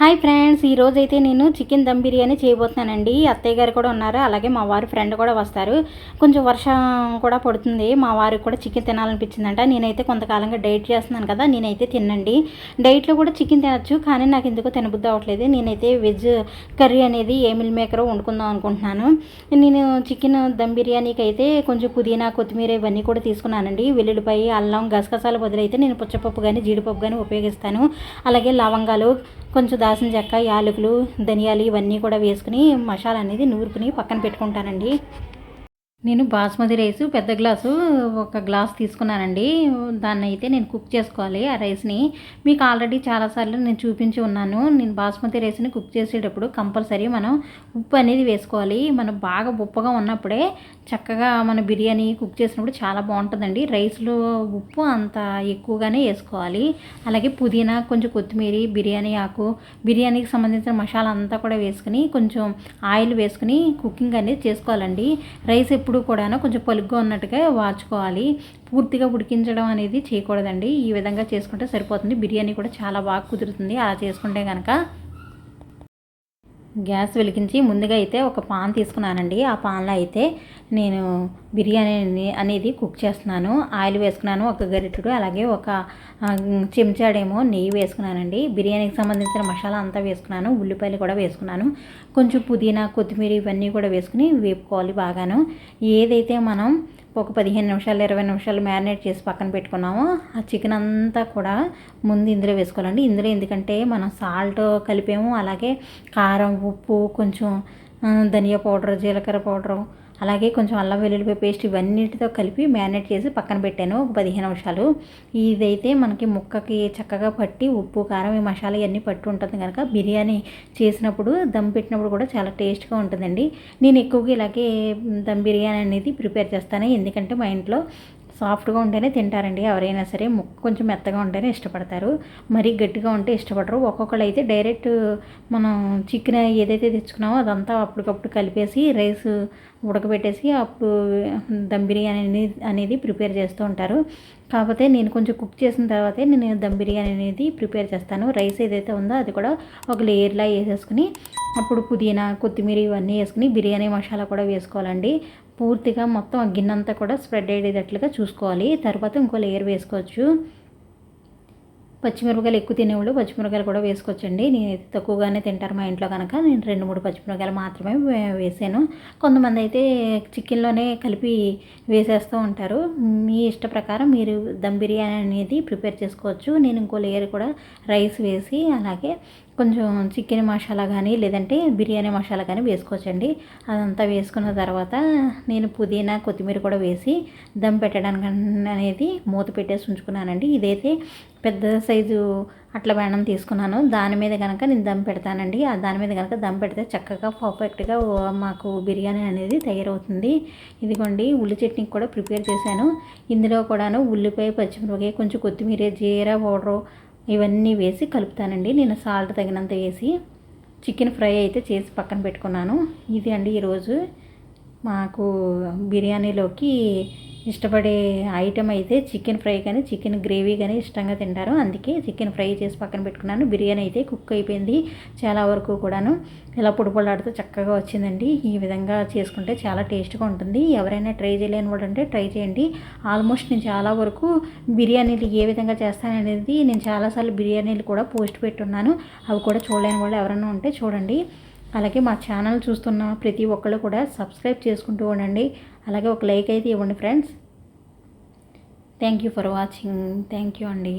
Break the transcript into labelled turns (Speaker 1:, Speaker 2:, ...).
Speaker 1: Hi friends ఈరోజు అయితే నేను చికెన్ దమ్ బిర్యానీ చేయబోతున్నానండి. అత్తయ్య గారు కూడా ఉన్నారు అలాగే మా వారి ఫ్రెండ్ కూడా వస్తారు. కొంచెం వర్షం కూడా పడుతుంది మా వారికి కూడా చికెన్ తినాలనిపించిందంట. నేనైతే కొంతకాలంగా డైట్ చేస్తున్నాను కదా నేనైతే తినండి డైట్లో కూడా చికెన్ తినచ్చు కానీ నాకు ఎందుకో తినబుద్ధి అవ్వట్లేదు. నేనైతే వెజ్ కర్రీ అనేది ఏ మిల్ మేకర్ వండుకుందాం అనుకుంటున్నాను. నేను చికెన్ దమ్ బిర్యానీకి అయితే కొంచెం పుదీనా కొత్తిమీర ఇవన్నీ కూడా తీసుకున్నానండి. వెల్లుల్లిపాయ అల్లం గసగసాల బదులైతే నేను పుచ్చపప్పు కానీ జీడిపప్పు కానీ ఉపయోగిస్తాను. అలాగే లవంగాలు కొంచెం దాసిన చెక్క యాలకులు ధనియాలు ఇవన్నీ కూడా వేసుకుని మసాలా అనేది నూరుకుని పక్కన పెట్టుకుంటానండి. నేను బాస్మతి రైస్ పెద్ద గ్లాసు ఒక గ్లాస్ తీసుకున్నానండి. దాన్ని అయితే నేను కుక్ చేసుకోవాలి ఆ రైస్ని. మీకు ఆల్రెడీ చాలాసార్లు నేను చూపించి ఉన్నాను. నేను బాస్మతి రైస్ని కుక్ చేసేటప్పుడు కంపల్సరీ మనం ఉప్పు అనేది వేసుకోవాలి. మనం బాగా ఉప్పుగా ఉన్నప్పుడే చక్కగా మన బిర్యానీ కుక్ చేసినప్పుడు చాలా బాగుంటుందండి. రైస్లో ఉప్పు అంత ఎక్కువగానే వేసుకోవాలి. అలాగే పుదీనా కొంచెం కొత్తిమీర బిర్యానీ ఆకు బిర్యానీకి సంబంధించిన మసాలా అంతా కూడా వేసుకుని కొంచెం ఆయిల్ వేసుకుని కుకింగ్ అనేది చేసుకోవాలండి. రైస్ ఎప్పుడు కూడా కొంచెం పలుగ్గా ఉన్నట్టుగా వాచుకోవాలి పూర్తిగా ఉడికించడం అనేది చేయకూడదండి. ఈ విధంగా చేసుకుంటే సరిపోతుంది. బిర్యానీ కూడా చాలా బాగా కుదురుతుంది. అలా చేసుకుంటే కనుక గ్యాస్ వెలిగించి ముందుగా అయితే ఒక పాన్ తీసుకున్నానండి. ఆ పాన్లో అయితే నేను బిర్యానీ అనేది కుక్ చేస్తున్నాను. ఆయిల్ వేసుకున్నాను ఒక గరిటెడు అలాగే ఒక చెంచాడేమో నెయ్యి వేసుకున్నానండి. బిర్యానీకి సంబంధించిన మసాలా అంతా వేసుకున్నాను. ఉల్లిపాయలు కూడా వేసుకున్నాను. కొంచెం పుదీనా కొత్తిమీర ఇవన్నీ కూడా వేసుకుని వేపుకోవాలి బాగాను. ఏదైతే మనం ఒక పదిహేను నిమిషాలు ఇరవై నిమిషాలు మ్యారినేట్ చేసి పక్కన పెట్టుకున్నాము. ఆ చికెన్ అంతా కూడా ముందు ఇందులో వేసుకోవాలండి. ఇందులో ఎందుకంటే మనం సాల్ట్ కలిపాము. అలాగే కారం ఉప్పు కొంచెం ధనియా పౌడర్ జీలకర్ర పౌడరు అలాగే కొంచెం అల్లం వెల్లుల్లిపాయ పేస్ట్ ఇవన్నిటితో కలిపి మ్యారినేట్ చేసి పక్కన పెట్టాను ఒక పదిహేను నిమిషాలు. ఇదైతే మనకి ముక్కకి చక్కగా పట్టి ఉప్పు కారం ఈ మసాలా ఇవన్నీ పట్టి ఉంటుంది కనుక బిర్యానీ చేసినప్పుడు దమ్ పెట్టినప్పుడు కూడా చాలా టేస్ట్గా ఉంటుందండి. నేను ఎక్కువగా ఇలాగే దమ్ బిర్యానీ అనేది ప్రిపేర్ చేస్తాను ఎందుకంటే మా ఇంట్లో సాఫ్ట్గా ఉంటేనే తింటారండి. ఎవరైనా సరే ముక్క కొంచెం మెత్తగా ఉంటేనే ఇష్టపడతారు. మరీ గట్టిగా ఉంటే ఇష్టపడరు. ఒక్కొక్కరు అయితే డైరెక్ట్ మనం చికెన్ ఏదైతే తెచ్చుకున్నామో అదంతా అప్పటికప్పుడు కలిపేసి రైస్ ఉడకబెట్టేసి అప్పుడు దమ్ బిర్యానీ అనేది ప్రిపేర్ చేస్తూ ఉంటారు. కాకపోతే నేను కొంచెం కుక్ చేసిన తర్వాతే నేను దమ్ బిర్యానీ అనేది ప్రిపేర్ చేస్తాను. రైస్ ఏదైతే ఉందో అది కూడా ఒక లేయర్లా వేసేసుకుని అప్పుడు పుదీనా కొత్తిమీర ఇవన్నీ వేసుకుని బిర్యానీ మసాలా కూడా వేసుకోవాలండి. పూర్తిగా మొత్తం ఆ గిన్నెంతా కూడా స్ప్రెడ్ అయ్యేటట్లుగా చూసుకోవాలి. తర్వాత ఇంకో లేయర్ వేసుకోవచ్చు. పచ్చిమిరపకాయలు ఎక్కువ తినేవాళ్ళు పచ్చిమిరపకాయలు కూడా వేసుకోవచ్చండి. నేను తక్కువగానే తింటారు మా ఇంట్లో కనుక. నేను రెండు మూడు పచ్చిమిరపకాయలు మాత్రమే వేసాను. కొంతమంది అయితే చికెన్లోనే కలిపి వేసేస్తూ ఉంటారు. మీ ఇష్ట ప్రకారం మీరు దమ్ బిర్యానీ అనేది ప్రిపేర్ చేసుకోవచ్చు. నేను ఇంకో లేయర్ కూడా రైస్ వేసి అలాగే కొంచెం చికెన్ మసాలా కానీ లేదంటే బిర్యానీ మసాలా కానీ వేసుకోవచ్చండి. అదంతా వేసుకున్న తర్వాత నేను పుదీనా కొత్తిమీర కూడా వేసి దమ్ పెట్టడానికి అనేది మూత పెట్టేసి ఉంచుకున్నానండి. ఇదైతే పెద్ద సైజు అట్ల బాణం తీసుకున్నాను. దాని మీద కనుక నేను దమ్ పెడతానండి. ఆ దాని మీద కనుక దమ్ పెడితే చక్కగా పర్ఫెక్ట్గా మాకు బిర్యానీ అనేది తయారవుతుంది. ఇదిగోండి ఉల్లి చట్నీకి కూడా ప్రిపేర్ చేశాను. ఇందులో కూడాను ఉల్లిపాయ పచ్చిమిరపకాయ కొంచెం కొత్తిమీర జీరా పౌడరు ఇవన్నీ వేసి కలుపుతానండి. నేను సాల్ట్ తగినంత వేసి చికెన్ ఫ్రై అయితే చేసి పక్కన పెట్టుకున్నాను. ఇది అండి ఈరోజు మాకు బిర్యానీలోకి ఇష్టపడే ఐటెం అయితే చికెన్ ఫ్రై కానీ చికెన్ గ్రేవీ కానీ ఇష్టంగా తింటారు. అందుకే చికెన్ ఫ్రై చేసి పక్కన పెట్టుకున్నాను. బిర్యానీ అయితే కుక్ అయిపోయింది చాలా వరకు కూడాను. ఇలా పొడిపొలాడుతూ చక్కగా వచ్చిందండి. ఈ విధంగా చేసుకుంటే చాలా టేస్ట్గా ఉంటుంది. ఎవరైనా ట్రై చేయలేని వాడు అంటే ట్రై చేయండి. ఆల్మోస్ట్ నేను చాలా వరకు బిర్యానీలు ఏ విధంగా చేస్తాననేది నేను చాలాసార్లు బిర్యానీలు కూడా పోస్ట్ పెట్టున్నాను. అవి కూడా చూడలేని వాళ్ళు ఎవరైనా ఉంటే చూడండి. అలాగే మా ఛానల్ చూస్తున్న ప్రతి ఒక్కళ్ళు కూడా సబ్స్క్రైబ్ చేసుకుంటూ ఉండండి. అలాగే ఒక లైక్ అయితే ఇవ్వండి friends. Thank you for watching thank you అండి.